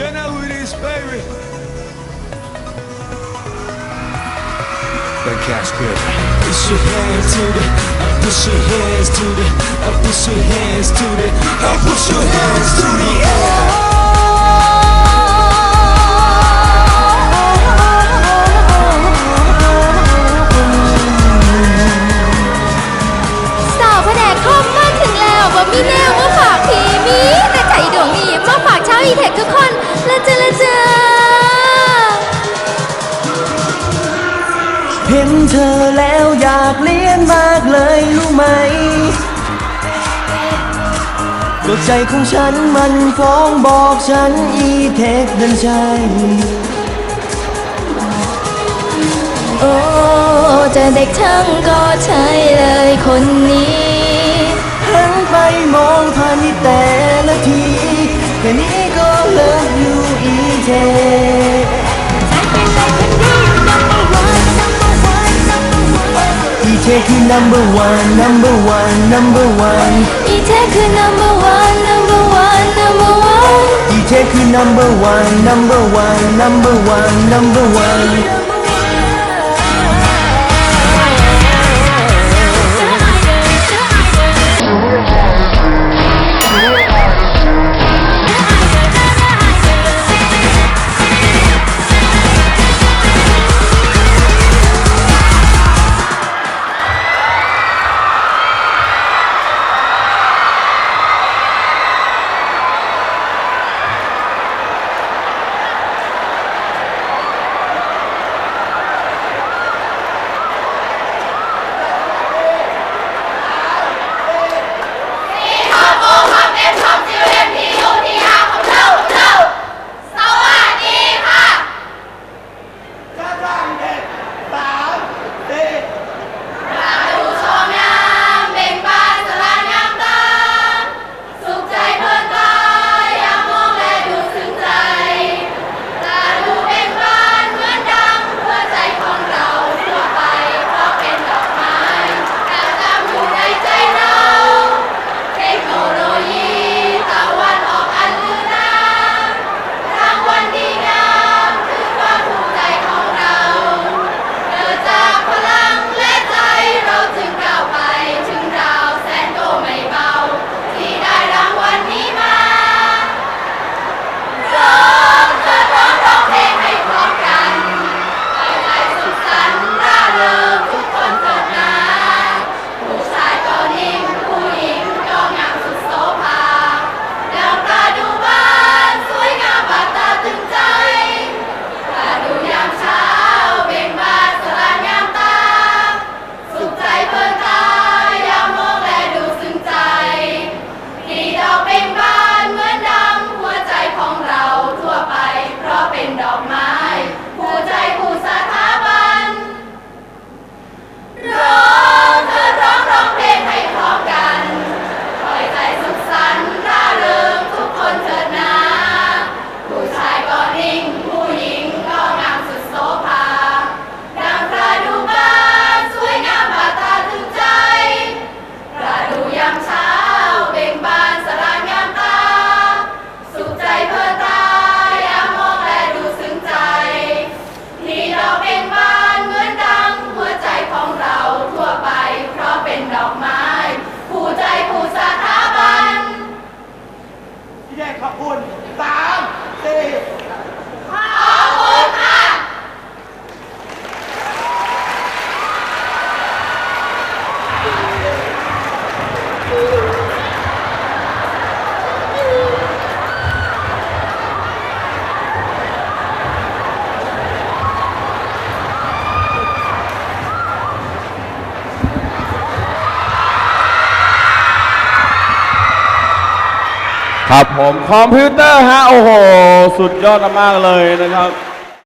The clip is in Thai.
Jenna with his baby. That cash grip. Push your hands to the, I push your hands to the, I push your hands to the, I push your hands to the air. สาวแผนกคอมมาถึงแล้วบ่มีแนวมาฝากพี่มีแต่ใจดวงนี้มาฝากชาวอีเทคทุกคน ละเจละเจเห็นเธอแล้วอยากเลี้ยนมากเลยรู้ไหมดวงใจของฉันมันฟ้องบอกฉันอีเทคดันใจโอ้จะเด็กทั้งก็ใช่เลยคนนี้หันไปมองผ่านแต่ละทีแค่นี้ EJ คือ number one number one number one. Number one number one number one. Number one number one number one number one. คุณสามสี่ขอบคุณค่ะ ครับผมคอมพิวเตอร์ฮะโอ้โห สุดยอดมากเลยนะครับ